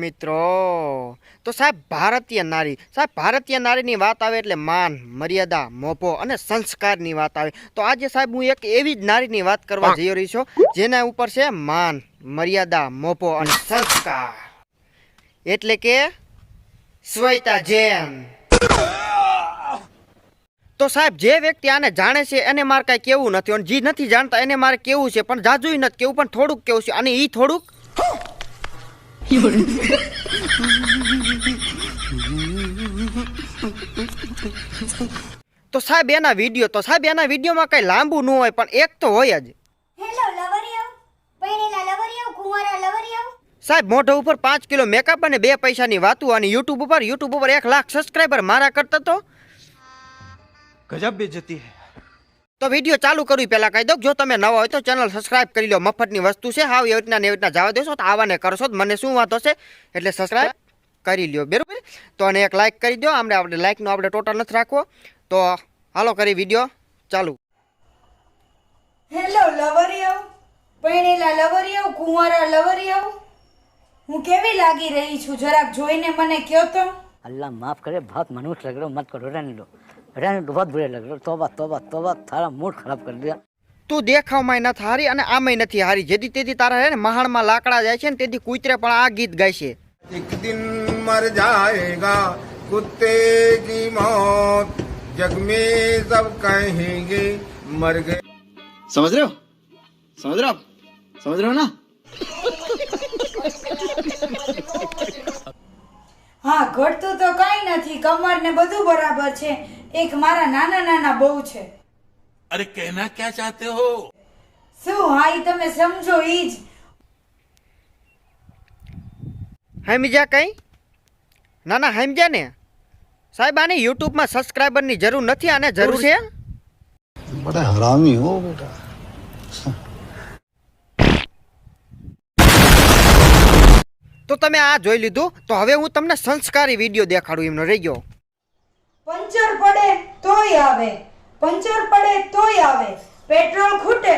મિત્રો તો સાહેબ ભારતીય નારી સાહેબ ભારતીય નારીની વાત આવે એટલે માન મર્યાદા મોભો અને સંસ્કારની વાત આવે. તો આજે સાહેબ હું એક એવી જ નારીની વાત કરવા જઈ રહી છું જેના ઉપર છે માન મર્યાદા મોભો અને સંસ્કાર. એટલે કે શ્વેતા જૈન. તો સાહેબ જે વ્યક્તિ આને જાણે છે એને મારે કાંઈ કેવું નથી. અને જે નથી જાણતા એને મારે કેવું છે પણ જાજુય નથી કેવું પણ થોડુંક કેવું છે. અને એ થોડુંક? તો સાહેબ એના વીડિયો તો સાહેબ એના વિડીયોમાં કઈ લાંબુ ન હોય પણ એક તો હોય જ. સાહેબ મોઢો ઉપર પાંચ કિલો મેકઅપ અને બે પૈસાની વાતું અને યુટ્યુબ ઉપર યુટ્યુબ ઉપર એક લાખ સબસ્ક્રાઈબર મારા કરતા તો? ગજબ બેજતી હે. તો વિડિયો ચાલુ કરવી પહેલાં કહી દઉં જો તમે નવા હોય તો ચેનલ સબસ્ક્રાઇબ કરી લો. મફતની વસ્તુ છે. હાવ એવી રીતના એવી રીતના જવા દેશો તો આવાને કરશો તો મને શું વાંધો છે? એટલે સબસ્ક્રાઇબ કરી લ્યો. બરાબર? તો અને એક લાઇક કરી દો આપણે આપણે લાઇકનો આપણે ટોટલ નથી રાખવો. તો હાલો કરી વીડિયો ચાલુ. હેલો લવરિયાઓ. પરણેલા લવરિયાઓ કુંવારા લવરિયાઓ. હું કેવી લાગી રહી છું? જરાક જોઈને મને કહો તો. અલ્લાહ માફ કરે ભાત મનુષ્ય લગડો મત કરો રણ લો. रहने दो रहने दो बहुत बुरे लग रहे हो तोबा तोबा तोबा थारा मूड खराब कर दिया તું દેખાવમાં નથી હારી અને આમાંય નથી હારી જેથી તેથી તારા હે ને મહાણમાં લાકડા જાય છે ને તેથી કૂતરે પણ આ ગીત ગાય છે एक दिन मर जाएगा कुत्ते की मौत जग में सब कहेंगे मर गए समझ रहे हो समझ रहे हो आप समझ रहे हो ना હા ઘટતું તો કાંઈ નથી કમર ને બધું બરાબર છે એક મારા નાના નાના બહુ છે. અરે કહેના ક્યાં ચાહતે હો? શું હા ઈ તમે સમજો ઈ જ. હમીજા કઈ? ના ના હમીજા ને? સાહેબ આને યુટ્યુબમાં સબસ્ક્રાઇબરની જરૂર નથી આને જરૂર છે? બડા હરામી હો બેટા. તો તમે આ જોઈ લીધું? તો હવે હું તમને સંસ્કારી વીડિયો દેખાડું એમનો રહી ગયો. પંચર પડે તોય આવે. પંચર પડે તોય આવે. પેટ્રોલ ખૂટે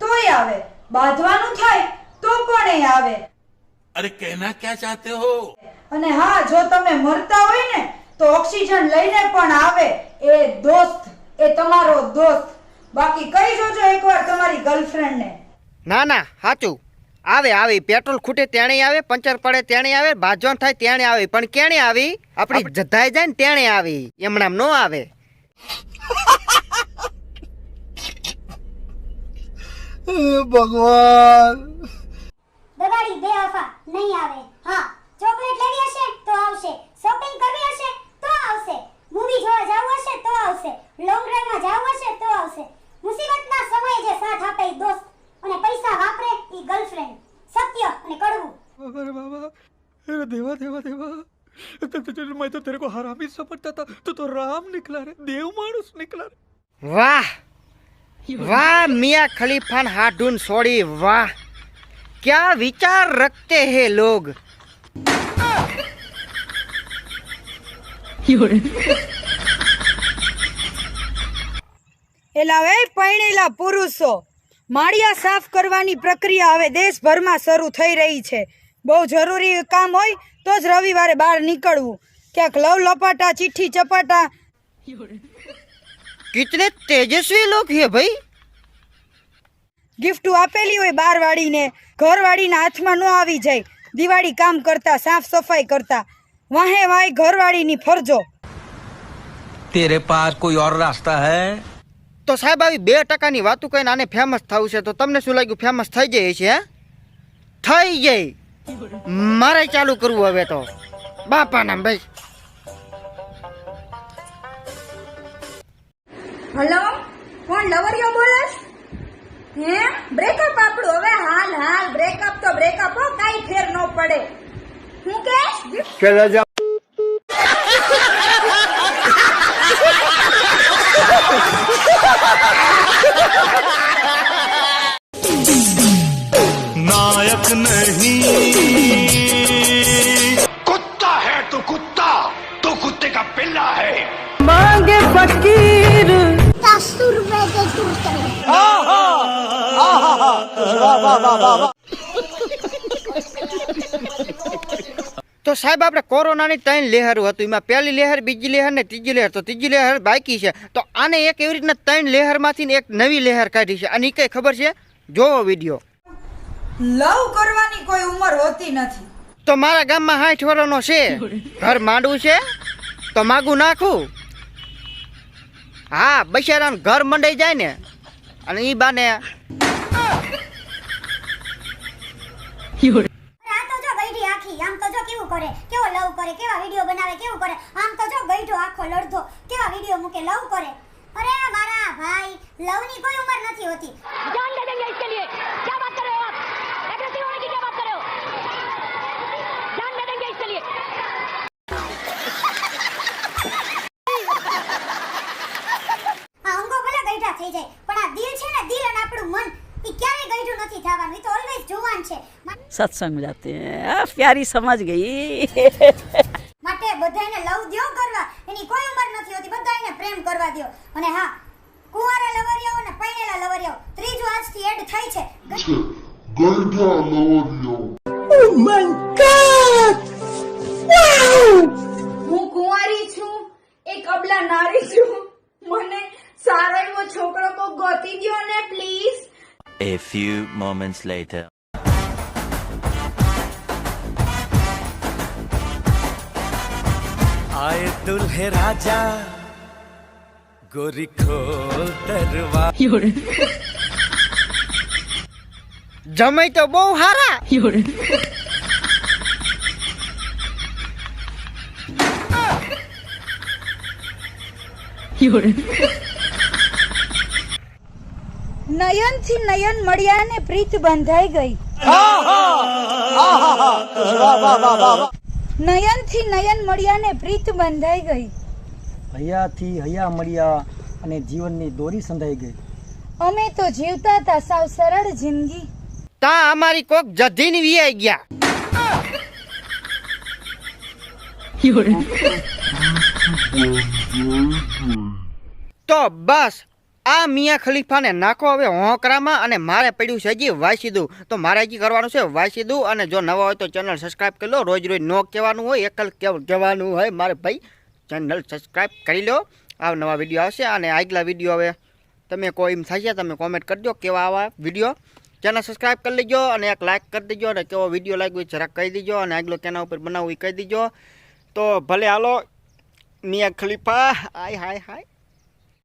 તોય આવે. બાંધવાનું થાય તો પણ એ આવે. અરે કહેના ક્યાં ચાહતે હો? અને હા જો તમે મરતા હોય ને તો ઓક્સિજન લઈને પણ આવે. એ દોસ્ત એ તમારો દોસ્ત. બાકી કહી જોજો એકવાર તમારી ગર્લફ્રેન્ડ ને ના ના સાચું આવે આવી પેટ્રોલ ખૂટે તેણે આવે પંચર પડે તેણે આવે ભાજવાન થાય તેણે આવે. પણ કેણે આવી આપણી જધાઈ જાય ને તેણે આવી એમણામ નો આવે. ભગવાન. બગાડી બે આફા નહીં આવે. હા ચોકલેટ લેવી હશે તો આવશે. શોપિંગ કરવી હશે તો આવશે. મૂવી જોવા જવું હશે તો આવશે. तेरे को हरामी समझता था तो तो राम निकला रे देव मानुस निकला रे वाह वाह मियाँ खलीफान हाडून सोड़ी वाह क्या विचार रखते हैं लोग પુરુષો માળિયા સાફ કરવાની પ્રક્રિયા હવે દેશભરમાં શરૂ થઈ રહી છે બહુ જરૂરી કામ હોય તો જ રવિવારે બહાર નીકળવું ક્યાંક લવ લપાટા ચીઠી ચપાટા. કિતને તેજસ્વી લોક હે ભાઈ? ગિફ્ટ આપેલી હોય બાર વાળીને ઘર વાળીના હાથમાં ન આવી જાય. દિવાળી કામ કરતા સાફ સફાઈ કરતા. વાહે વાહે ઘરવાળીની ફરજો. તેરે પાસ કોઈ ઓર રાસ્તા હે? તો સાહેબ આવી બે ટકાની વાતું કહીને આને ફેમસ થવું છે તો તમને શું લાગ્યું? ફેમસ થઈ જાય છે થઈ જાય મારે ચાલુ કરવું હવે તો. બાપા બાપાના ભાઈ. હલો? કોણ લવરિયો બોલસ? હે? બ્રેકઅપ આપણું. હવે હાલ હાલ. બ્રેકઅપ તો બ્રેકઅપ હો, કાઈ ફેર ન પડે. હું કે કે તો સાહેબ આપણે કોરોનાની ત્રણ લહેર હતું. એમાં પહેલી લહેર બીજી લહેર ને ત્રીજી લહેર. તો ત્રીજી લહેર બાકી છે. તો આને એક એવી રીતના ત્રણ લહેરમાંથી એક નવી લહેર કાઢી છે. અને એ કઈ ખબર છે? જોવો વીડિયો. લવ કરવાની કોઈ ઉંમર હોતી નથી. તો મારા ગામમાં સાઠ વર્ષનો છે. ઘર માંડવું છે. તો માગું નાખું. હા બૈસારાનું ઘર મંડાઈ જાય ને. અને ઈ બાને અરે આ તો જો ગઈઢી આખી આમ તો જો કેવું કરે કેવો લવ કરે કેવા વીડિયો બનાવે કેવું કરે આમ તો જો ગઈઢો આખો લડધો કેવા વિડીયો મૂકે લવ કરે અરે મારા ભાઈ લવની કોઈ ઉંમર નથી હોતી जान दे देंगे इसके लिए क्या बात कर रहे हो आप एग्रेसिव होने की क्या बात कर रहे हो जान दे देंगे इसके लिए આ અંગો ભલે ગઈઢા થઈ જાય પણ આ દિલ છે ને દિલ અને આપણું મન એ ક્યારેય ગઈઢું નથી થવાનું એ તો ઓલવેઝ જુવાન છે મા- सत्संग में जाते हैं અને હા કુંવારા લવરિયાઓ અને પૈણેલા લવરિયાઓ ત્રીજું આજથી એડ થાય છે હું કુંવારી છું એક અબલા નારી છું મને સારો એવો છોકરો કો ગોતી દ્યો ને please A few moments later. आए दुल्हे राजा ગોરી જમાઈ તો બહુ હારા નયનથી નયન મળ્યા ને પ્રીત બંધાઈ ગઈ. નયનથી નયન મળ્યા ને પ્રીત બંધાઈ ગઈ. હૈયાથી હૈયા મળ્યા અને જીવનની દોરી સંધાઈ ગઈ. અમે તો જીવતા હતા સાવ સરળ જિંદગી. તા અમારી કોક જધીને વિયાઈ ગયા. તો બસ આ મિયા ખલીફાને નાખો હવે હોંકરામાં અને મારે પડ્યું છે હજી વાંચી તો મારે હજી કરવાનું છે વાંચી અને જો નવા હોય તો ચેનલ સબસ્ક્રાઈબ કરી લો. રોજ રોજ નો કહેવાનું હોય એકલ કેવું કહેવાનું હોય. મારે ભાઈ ચેનલ સબસ્ક્રાઈબ કરી લો. આ નવા વીડિયો આવશે અને આગલા વીડિયો હવે તમે કોઈ એમ થશે તમે કોમેન્ટ કરજો કેવા આવા વીડિયો. ચેનલ સબસ્ક્રાઈબ કરી લેજો અને એક લાઇક કરી દેજો અને કેવો વીડિયો લાગ્યો એ જરાક કહી દેજો અને આગલો કેના ઉપર બનાવવું એ કહી દેજો. તો ભલે હાલો, મિયા ખલીફા, હાય હાય હાય.